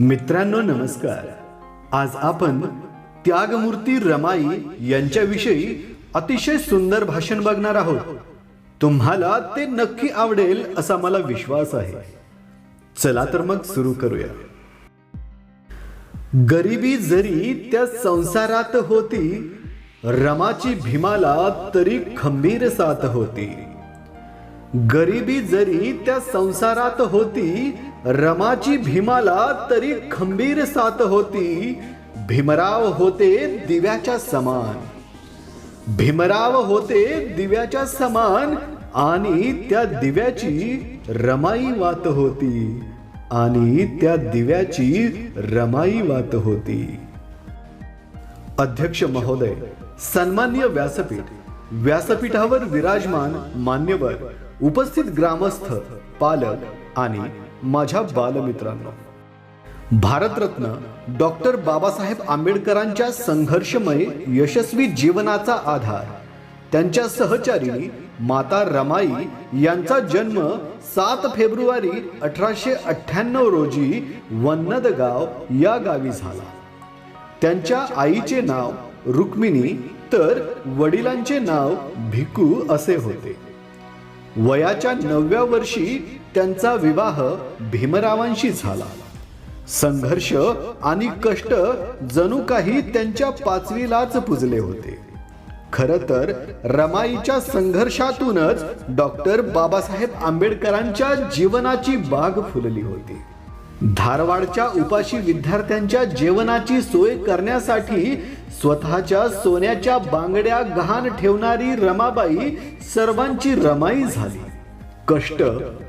मित्रांनो नमस्कार. आज आपण त्यागमूर्ती रमाई यांच्याविषयी अतिशय सुंदर भाषण बघणार आहोत. तुम्हाला ते नक्की आवडेल असा मला विश्वास आहे. चला तर मग सुरू करूया. गरिबी जरी त्या संसारात होती रमाची भीमाला तरी खंबीर साथ होती. गरिबी जरी त्या संसारात होती रमाची भीमाला तरी खंबीर साथ होती. भीमराव होते दिव्याच्या समान. भीमराव होते दिव्याच्या समान आणि त्या दिव्याची रमाई वात होती. आणि त्या दिव्याची रमाई वात होती. अध्यक्ष महोदय सन्मान्य व्यासपीठ. व्यासपीठावर विराजमान मान्यवर उपस्थित ग्रामस्थ पालक आणि माझ्या बालमित्रांनो भारतरत्न डॉक्टर बाबासाहेब आंबेडकरांच्या संघर्षमय यशस्वी जीवनाचा आधार त्यांच्या सहचारी माता रमाई यांचा जन्म सात फेब्रुवारी अठराशे अठ्ठ्याण्णव रोजी वन्नदगाव या गावी झाला. त्यांच्या आईचे नाव रुक्मिणी तर वडिलांचे नाव भिकू असे होते. वयाच्या नवव्या वर्षी त्यांचा विवाह भीमरावांशी झाला. संघर्ष आणि कष्ट जणू काही त्यांच्या पाचवीलाच पुजले होते. खर तर रमाईच्या संघर्षातूनच डॉक्टर बाबासाहेब आंबेडकरांच्या जीवनाची बाग फुलली होती. धारवाडच्या उपाशी विद्यार्थ्यांच्या जेवणाची सोय करण्यासाठी स्वतःच्या सोन्याच्या बांगड्या गहाण ठेवणारी रमाबाई सर्वांची रमाई झाली. कष्ट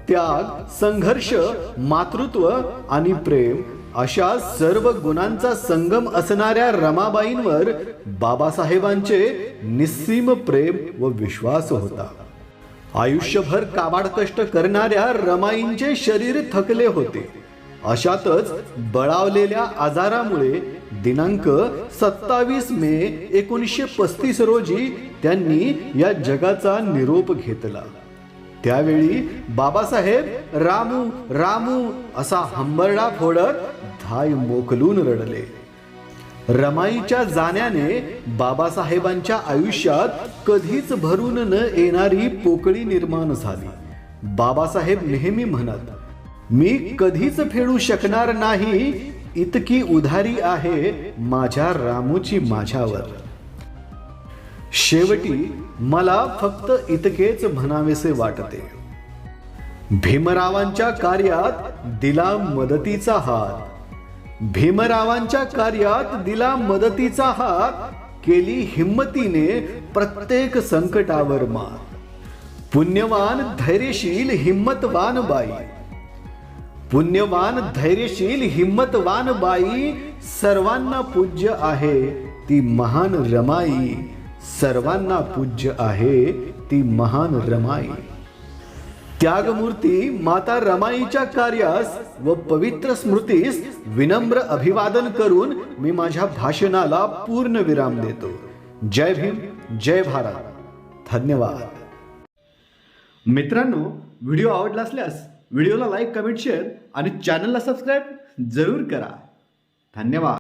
त्याग संघर्ष मातृत्व आणि प्रेम अशा सर्व गुणांचा संगम असणाऱ्या रमाबाईंवर बाबासाहेबांचे निस्सीम प्रेम व विश्वास होता. आयुष्यभर काबाड कष्ट करणाऱ्या रमाईंचे शरीर थकले होते. अशातच बळावलेल्या आजारामुळे दिनांक सत्तावीस मे एकोणीसशे पस्तीस रोजी त्यांनी या जगाचा निरोप घेतला. त्यावेळी बाबासाहेब रामू रामू असा हंबरडा फोडत धाय मोकलून रडले. रमाईच्या जाण्याने बाबासाहेबांच्या आयुष्यात कधीच भरून न येणारी पोकळी निर्माण झाली. बाबासाहेब नेहमी म्हणत मी कधीच फेडू शकणार नाही इतकी उधारी आहे माझ्या रामूची माझ्यावर. शेवटी मला फक्त इतकेच म्हणावेसे वाटते. भीमरावांच्या कार्यात दिला मदतीचा हात. भीमरावांच्या कार्यात दिला मदतीचा हात केली हिंमतीने प्रत्येक संकटावर मात. पुण्यवान धैर्यशील हिम्मतवान बाई. पुण्यवान धैर्यशील हिम्मतवान बाई सर्वांना पूज्य आहे ती महान रमाई. सर्वांना पूज्य आहे ती महान रमाई. त्यागमूर्ती माता रमाईच्या कार्यास व पवित्र स्मृतीस विनम्र अभिवादन करून मी माझ्या भाषणाला पूर्ण विराम देतो. जय भीम जय भारत. धन्यवाद. मित्रांनो व्हिडिओ आवडला असल्यास व्हिडिओला लाईक कमेंट शेअर आणि चॅनलला सबस्क्राईब जरूर करा. धन्यवाद.